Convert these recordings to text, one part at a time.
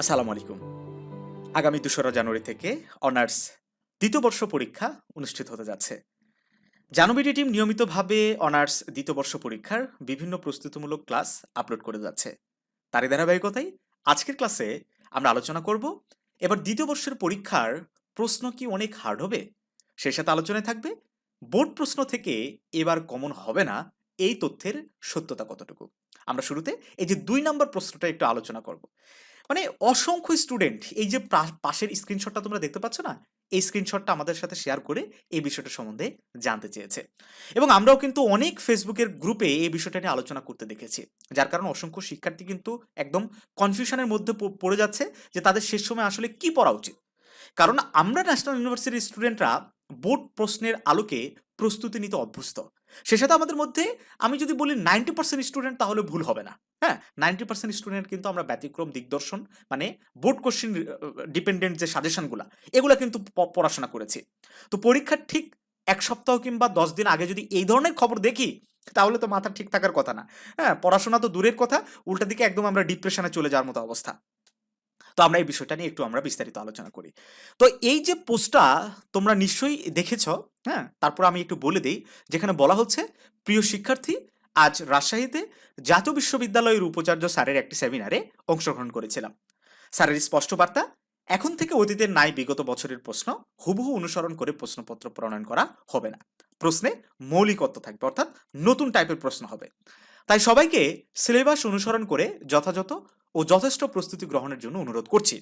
আসসালামু আলাইকুম। আগামী দোসরা জানুয়ারি থেকে অনার্স দ্বিতীয় বর্ষ পরীক্ষা অনুষ্ঠিত হতে যাচ্ছে। জানুবিডি টিম নিয়মিতভাবে অনার্স দ্বিতীয় বর্ষ পরীক্ষার বিভিন্ন প্রস্তুতিমূলক ক্লাস আপলোড করে যাচ্ছে। তারই ধারাবাহিকতাই আজকের ক্লাসে আমরা আলোচনা করব, এবার দ্বিতীয় বর্ষের পরীক্ষার প্রশ্ন কি অনেক হার্ড হবে? সেই সাথে আলোচনায় থাকবে, বোর্ড প্রশ্ন থেকে এবার কমন হবে না, এই তথ্যের সত্যতা কতটুকু? আমরা শুরুতে এই যে দুই নম্বর প্রশ্নটা একটু আলোচনা করব। মানে অসংখ্য স্টুডেন্ট এই যে পাশের স্ক্রিনশটটা তোমরা দেখতে পাচ্ছ না? এই স্ক্রিনশটটা আমাদের সাথে শেয়ার করে এই বিষয়টা সম্বন্ধে জানতে চেয়েছে। এবং আমরাও কিন্তু অনেক ফেসবুকের গ্রুপে এই বিষয়টা নিয়ে আলোচনা করতে দেখেছি। যার কারণে অসংখ্য শিক্ষার্থী কিন্তু একদম কনফিউশনের মধ্যে পড়ে যাচ্ছে যে তাদের শেষ সময় আসলে কি পড়া উচিত। কারণ আমরা ন্যাশনাল ইউনিভার্সিটির স্টুডেন্টরা বোর্ড প্রশ্নের আলোকে প্রস্তুতি নিতে অভ্যস্ত। সে সাথে আমাদের মধ্যে, আমি যদি বলি নাইনটি পার্সেন্ট স্টুডেন্ট তাহলে ভুল হবে না। হ্যাঁ নাইনটি পার্সেন্ট স্টুডেন্ট কিন্তু আমরা ব্যতিক্রম, দিগদর্শন মানে বোর্ড কোশ্চিন ডিপেন্ডেন্ট যে সাজেশনগুলো এগুলো কিন্তু পড়াশোনা করেছি। তো পরীক্ষার ঠিক এক সপ্তাহ কিংবা দশ দিন আগে যদি এই ধরনের খবর দেখি, তাহলে তো মাথা ঠিক থাকার কথা না। হ্যাঁ পড়াশোনা তো দূরের কথা, উল্টা দিকে একদম আমরা ডিপ্রেশনে চলে যাওয়ার মতো অবস্থা। তো আমরা এই বিষয়টা নিয়ে একটু আমরা বিস্তারিত আলোচনা করি। তো এই যে পোস্টটা তোমরা নিশ্চয়ই দেখেছ হ্যাঁ? তারপর আমি একটু বলে দিই, যেখানে বলা হচ্ছে, প্রিয় শিক্ষার্থী, আজ রাজশাহীতে জাতীয় বিশ্ববিদ্যালয়ের উপাচার্য স্যারের একটি সেমিনারে অংশগ্রহণ করেছিলাম। স্যারের স্পষ্ট বার্তা, এখন থেকে অতীতের নাই বিগত বছরের প্রশ্ন হুবহু অনুসরণ করে প্রশ্নপত্র প্রণয়ন করা হবে না। প্রশ্নে মৌলিকত্ব থাকবে, অর্থাৎ নতুন টাইপের প্রশ্ন হবে। তাই সবাইকে সিলেবাস অনুসরণ করে যথাযথ যথেষ্ট প্রস্তুতি গ্রহণের জন্য অনুরোধ করছি।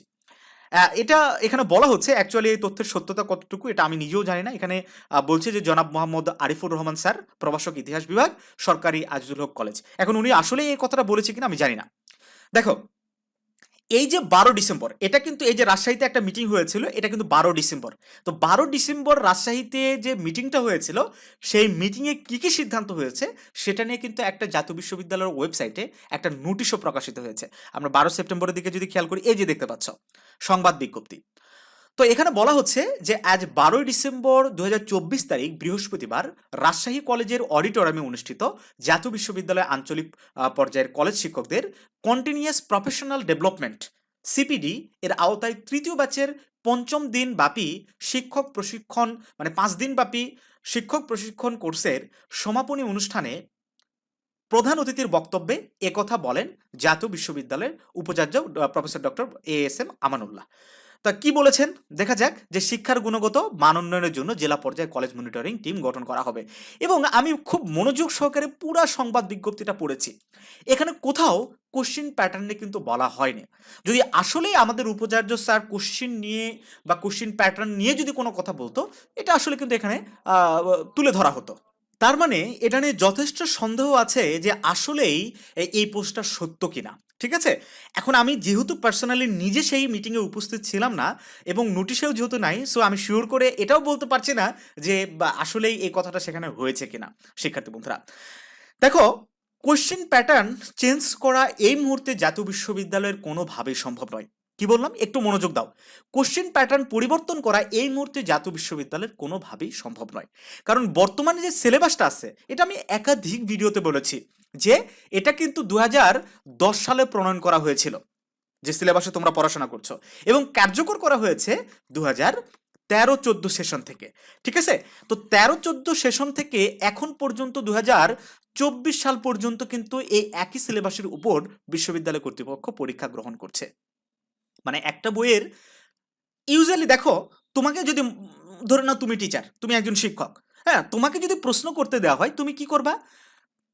এটা এখানে বলা হচ্ছে অ্যাকচুয়ালি এই তথ্যের সত্যতা কতটুকু এটা আমি নিজেও জানি না। এখানে বলছে যে জনাব মোহাম্মদ আরিফুর রহমান স্যার, প্রভাষক ইতিহাস বিভাগ, সরকারি আজিজুল হক কলেজ। এখন উনি আসলেই এই কথাটা বলেছে কিনা আমি জানি না। দেখো এই যে বারো ডিসেম্বর, এটা কিন্তু এই যে রাজশাহীতে একটা মিটিং হয়েছিল, এটা কিন্তু বারো ডিসেম্বর। তো বারো ডিসেম্বর রাজশাহীতে যে মিটিংটা হয়েছিল, সেই মিটিংয়ে কী কী সিদ্ধান্ত হয়েছে, সেটা নিয়ে কিন্তু একটা জাতীয় বিশ্ববিদ্যালয়ের ওয়েবসাইটে একটা নোটিশও প্রকাশিত হয়েছে। আমরা বারো সেপ্টেম্বরের দিকে যদি খেয়াল করি, এই যে দেখতে পাচ্ছ, সংবাদ বিজ্ঞপ্তি। তো এখানে বলা হচ্ছে যে আজ বারোই ডিসেম্বর দু হাজার চব্বিশ তারিখ বৃহস্পতিবার রাজশাহী কলেজের অডিটোরিয়ামে অনুষ্ঠিত জাতীয় বিশ্ববিদ্যালয় আঞ্চলিক পর্যায়ের কলেজ শিক্ষকদের কন্টিনিউয়াস প্রফেশনাল ডেভেলপমেন্ট, সিপিডি, এর আওতায় তৃতীয় ব্যাচের পঞ্চম দিন ব্যাপী শিক্ষক প্রশিক্ষণ মানে পাঁচ দিন ব্যাপী শিক্ষক প্রশিক্ষণ কোর্সের সমাপনী অনুষ্ঠানে প্রধান অতিথির বক্তব্যে একথা বলেন জাতীয় বিশ্ববিদ্যালয়ের উপাচার্য professor doctor A S M Amanullah. তা কি বলেছেন? দেখা যাক যে শিক্ষার গুণগত মান উন্নয়নের জন্য জেলা পর্যায়ে কলেজ মনিটরিং টিম গঠন করা হবে। এবং আমি খুব মনোযোগ সহকারে পুরা সংবাদ বিজ্ঞপ্তিটা পড়েছি। এখানে কোথাও কোশ্চিন প্যাটার্নে কিন্তু বলা হয়নি। যদি আসলেই আমাদের উপাচার্য স্যার কোশ্চিন নিয়ে বা কোশ্চিন প্যাটার্ন নিয়ে যদি কোনো কথা বলতো, এটা আসলে কিন্তু এখানে তুলে ধরা হতো। তার মানে এটা নিয়ে যথেষ্ট সন্দেহ আছে যে আসলেই এই পোস্টটা সত্য কিনা। ঠিক আছে? এখন আমি যেহেতু পার্সোনালি নিজে সেই মিটিংয়ে উপস্থিত ছিলাম না এবং নোটিশেও যেহেতু নাই সো আমি শিওর করে এটাও বলতে পারছি না যে আসলেই এই কথাটা সেখানে হয়েছে কিনা, শিক্ষার্থী বন্ধুরা। দেখো কোশ্চেন প্যাটার্ন চেঞ্জ করা এই মুহূর্তে জাতীয় বিশ্ববিদ্যালয়ের কোনোভাবেই সম্ভব নয়। কি বললাম? একটু মনোযোগ দাও। কোশ্চেন প্যাটার্ন পরিবর্তন করা এই মুহূর্তে জাতীয় বিশ্ববিদ্যালয়ের কোনোভাবেই সম্ভব নয়। কারণ বর্তমানে যে সিলেবাসটা আছে, এটা আমি একাধিক ভিডিওতে বলেছি যে এটা কিন্তু দু সালে প্রণয়ন করা হয়েছিল, যে সিলেবাসে তোমরা পড়াশোনা করছ। এবং কার্যকর করা হয়েছে দু তেরো চোদ্দ সেশন থেকে। ঠিক আছে? তো তেরো চোদ্দ সেশন থেকে এখন পর্যন্ত দু চব্বিশ সাল পর্যন্ত কিন্তু এই একই সিলেবাসের উপর বিশ্ববিদ্যালয় কর্তৃপক্ষ পরীক্ষা গ্রহণ করছে। মানে একটা বইয়ের ইউজুয়ালি দেখো, তোমাকে যদি ধরে নাও তুমি টিচার তুমি একজন শিক্ষক হ্যাঁ? তোমাকে যদি প্রশ্ন করতে দেওয়া হয়, তুমি কি করবা?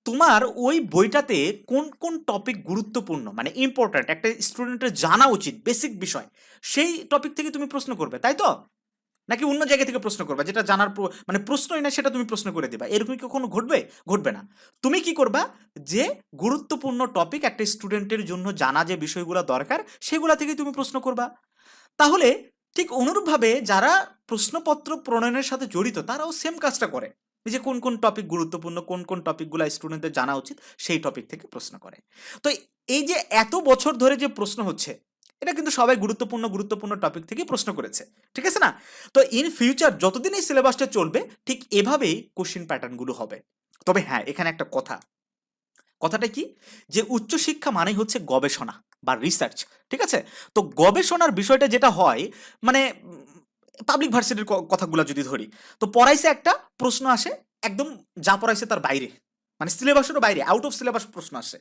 তোমার ওই বইটাতে কোন কোন টপিক গুরুত্বপূর্ণ মানে ইম্পর্ট্যান্ট একটা স্টুডেন্টের জানা উচিত বেসিক বিষয়, সেই টপিক থেকে তুমি প্রশ্ন করবে, তাই তো? নাকি অন্য জায়গা থেকে প্রশ্ন করবা? যেটা জানার মানে প্রশ্নই না, সেটা তুমি প্রশ্ন করে দিবা। এরকম কখনো ঘটবে? ঘটবে না। তুমি কি করবা? যে গুরুত্বপূর্ণ টপিক একটা স্টুডেন্টের জন্য জানা যে বিষয়গুলো দরকার, সেগুলা থেকে তুমি প্রশ্ন করবা। তাহলে ঠিক অনুরূপভাবে যারা প্রশ্নপত্র প্রণয়নের সাথে জড়িত, তারাও সেম কাজটা করে। যে কোন কোন টপিক গুরুত্বপূর্ণ, কোন কোন টপিকগুলো স্টুডেন্টদের জানা উচিত, সেই টপিক থেকে প্রশ্ন করে। তো এই যে এত বছর ধরে যে প্রশ্ন হচ্ছে এটা কিন্তু সবাই গুরুত্বপূর্ণ গুরুত্বপূর্ণ টপিক থেকে প্রশ্ন করেছে। ঠিক আছে না? তো ইন ফিউচার যতদিন এই সিলেবাসটা চলবে, ঠিক এভাবেই কোশ্চিন প্যাটার্নগুলো হবে। তবে হ্যাঁ এখানে একটা কথা। কথাটা কি? যে উচ্চশিক্ষা মানেই হচ্ছে গবেষণা বা রিসার্চ ঠিক আছে? তো গবেষণার বিষয়টা যেটা হয় মানে পাবলিক ভার্সিটির কথাগুলো যদি ধরি, তো পড়াইছে একটা, প্রশ্ন আসে, একদম যা পড়াইছে তার বাইরে। মানে সিলেবাসেরও বাইরে আউট অফ সিলেবাস প্রশ্ন আসে।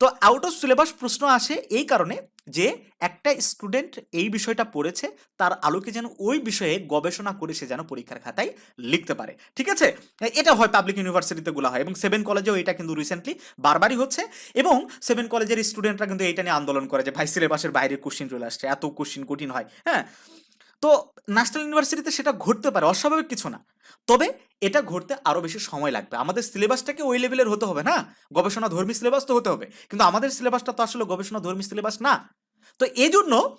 তো আউট অফ সিলেবাস প্রশ্ন আসে এই কারণে যে একটা স্টুডেন্ট এই বিষয়টা পড়েছে, তার আলোকে যেন ওই বিষয়ে গবেষণা করে সে যেন পরীক্ষার খাতায় লিখতে পারে। ঠিক আছে? এটা হয় পাবলিক ইউনিভার্সিটিতে গুলো হয় এবং সেভেন কলেজেও এটা কিন্তু রিসেন্টলি বারবারই হচ্ছে এবং সেভেন কলেজের স্টুডেন্টরা কিন্তু এটা নিয়ে আন্দোলন করে যে, ভাই সিলেবাসের বাইরে কোশ্চিন চলে আসছে, এত কোশ্চিন কঠিন হয়। হ্যাঁ? তো ন্যাশনাল ইউনিভার্সিটিতে সেটা ঘটতে পারে, অস্বাভাবিক কিছু না। তবে এটা ঘটতে আরও বেশি সময় লাগবে। আমাদের সিলেবাসটাকে ওই লেভেলের হতে হবে, না? গবেষণা ধর্মী সিলেবাস তো হতে হবে। কিন্তু আমাদের সিলেবাসটা তো আসলে গবেষণা ধর্মী সিলেবাস না। তো এই জন্য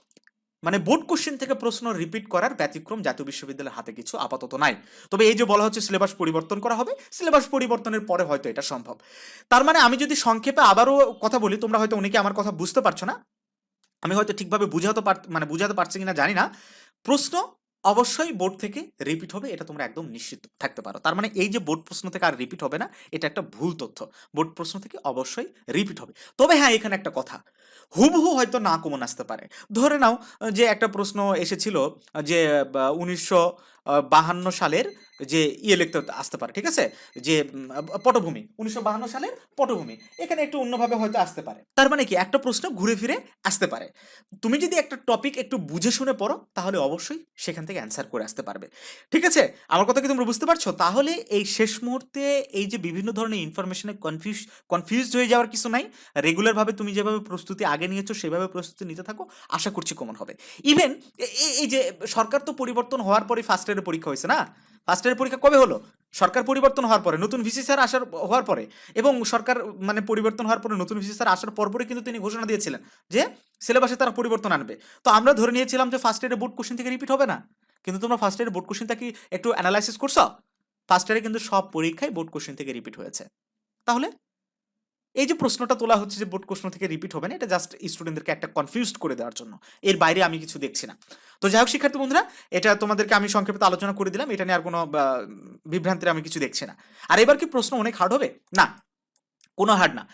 মানে বোর্ড কোশ্চেন থেকে প্রশ্ন রিপিট করার ব্যতিক্রম জাতীয় বিশ্ববিদ্যালয়ের হাতে কিছু আপাতত নাই। তবে এই যে বলা হচ্ছে সিলেবাস পরিবর্তন করা হবে, সিলেবাস পরিবর্তনের পরে হয়তো এটা সম্ভব। তার মানে আমি যদি সংক্ষেপে আবারও কথা বলি, তোমরা হয়তো অনেকে আমার কথা বুঝতে পারছ না। আমি হয়তো ঠিকভাবে বুঝাতে পার মানে বুঝাতে পারছি কিনা জানি না। প্রশ্ন অবশ্যই বোর্ড থেকে রিপিট হবে, এটা তোমরা একদম নিশ্চিত থাকতে পারো। তার মানে এই যে বোর্ড প্রশ্ন থেকে আর রিপিট হবে না, এটা একটা ভুল তথ্য। বোর্ড প্রশ্ন থেকে অবশ্যই রিপিট হবে। তবে হ্যাঁ এখানে একটা কথা। হুবহু হয়তো না কমন আসতে পারে। ধরে নাও যে একটা প্রশ্ন এসেছিল যে উনিশশো বাহান্ন সালের যে ইয়ে লিখতে আসতে পারে, ঠিক আছে? যে পটভূমি, উনিশশো বাহান্ন সালের পটভূমি। এখানে একটু অন্যভাবে হয়তো আসতে পারে। তার মানে কি? একটা প্রশ্ন ঘুরে ফিরে আসতে পারে। তুমি যদি একটা টপিক একটু বুঝে শুনে পড়ো, তাহলে অবশ্যই সেখান থেকে অ্যান্সার করে আসতে পারবে। ঠিক আছে? আমার কথা কি তোমরা বুঝতে পারছ? তাহলে এই শেষ মুহূর্তে এই যে বিভিন্ন ধরনের ইনফরমেশনে কনফিউজ কনফিউজড হয়ে যাওয়ার কিছু নাই। রেগুলারভাবে তুমি যেভাবে প্রস্তুতি আগে নিয়েছো, সেভাবে প্রস্তুতি নিতে থাকো। আশা করছি কমন হবে। ইভেন এই যে সরকার তো পরিবর্তন হওয়ার পরে ফার্স্ট ইয়ারের পরীক্ষা হয়েছে না? ফার্স্ট ইয়ারের পরীক্ষা কবে হলো? সরকার পরিবর্তন হওয়ার পরে, নতুন ভিসি স্যার আসার হওয়ার পরে। এবং সরকার মানে পরিবর্তন হওয়ার পরে নতুন ভিসি স্যার আসার পরপরই কিন্তু তিনি ঘোষণা দিয়েছিলেন যে সিলেবাসে তারা পরিবর্তন আনবে। তো আমরা ধরে নিয়েছিলাম যে ফার্স্ট ইয়ারে বোর্ড কোশ্চেন থেকে রিপিট হবে না। কিন্তু তোমরা ফার্স্ট ইয়ারে বোর্ড কোশ্চেনটা কি একটু অ্যানালাইসিস করছ? ফার্স্ট ইয়ারে কিন্তু সব পরীক্ষায় বোর্ড কোশ্চেন থেকে রিপিট হয়েছে। তাহলে এই যে প্রশ্নটা তোলা হচ্ছে যে বোর্ড প্রশ্ন থেকে রিপিট হবে না, এটা জাস্ট স্টুডেন্টদেরকে একটা কনফিউজড করে দেওয়ার জন্য। এর বাইরে আমি কিছু দেখছি না। তো যাই হোক, শিক্ষার্থী বন্ধুরা, এটা তোমাদেরকে আমি সংক্ষেপে আলোচনা করে দিলাম, এটা নিয়ে আর কোনো বিভ্রান্তির আমি কিছু দেখছি না। আর এবার কি প্রশ্ন অনেক হার্ড হবে? না, কোনো হার্ড না।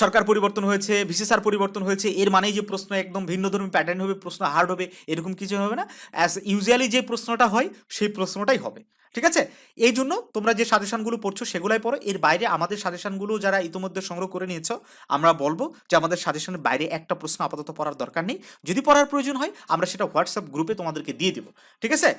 সরকার পরিবর্তন হয়েছে ভিসিসার পরিবর্তন হয়েছে, এর মানেই যে প্রশ্ন একদম ভিন্ন ধর্মী প্যাটার্ন হবে, প্রশ্ন হার্ড হবে, এরকম কিছু হবে না। অ্যাজ ইউজুয়ালি যে প্রশ্নটা হয়, সেই প্রশ্নটাই হবে। ঠিক আছে? এই জন্য তোমরা যে সাজেশনগুলো পড়ছো সেগুলাই পড়ো। এর বাইরে আমাদের সাজেশনগুলো যারা ইতিমধ্যে সংগ্রহ করে নিয়েছো, আমরা বলব যে আমাদের সাজেশনের বাইরে একটা প্রশ্ন আপাতত পড়ার দরকার নেই। যদি পড়ার প্রয়োজন হয়, আমরা সেটা হোয়াটসঅ্যাপ গ্রুপে তোমাদেরকে দিয়ে দেবো। ঠিক আছে?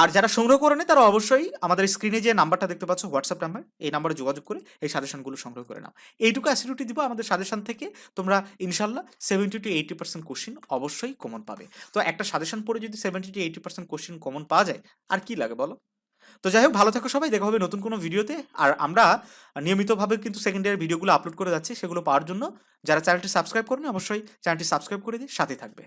আর যারা সংগ্রহ করে নেয়, তারা অবশ্যই আমাদের স্ক্রিনে যে নাম্বারটা দেখতে পাচ্ছ, হোয়াটসঅ্যাপ নাম্বার, এই নাম্বারে যোগাযোগ করে এই সাজেশনগুলো সংগ্রহ করে নাও। এইটুকু অ্যাসিডিউটি দিব আমাদের সাজেশন থেকে। তোমরা ইনশাল্লাহ seventy to eighty percent question অবশ্যই কমন পাবে। তো একটা সাজেশন পড়ে যদি seventy to eighty percent question common পাওয়া যায়, আর কি লাগে বলো? তো যাই হোক, ভালো থাকো সবাই, দেখা হবে নতুন কোনো ভিডিওতে। আর আমরা নিয়মিতভাবে কিন্তু সেকেন্ড ইয়ার ভিডিওগুলো আপলোড করে যাচ্ছি, সেগুলো পাওয়ার জন্য। যারা চ্যানেলটি সাবস্ক্রাইব করেনি, অবশ্যই চ্যানেলটি সাবস্ক্রাইব করে দিয়ে সাথে থাকবে।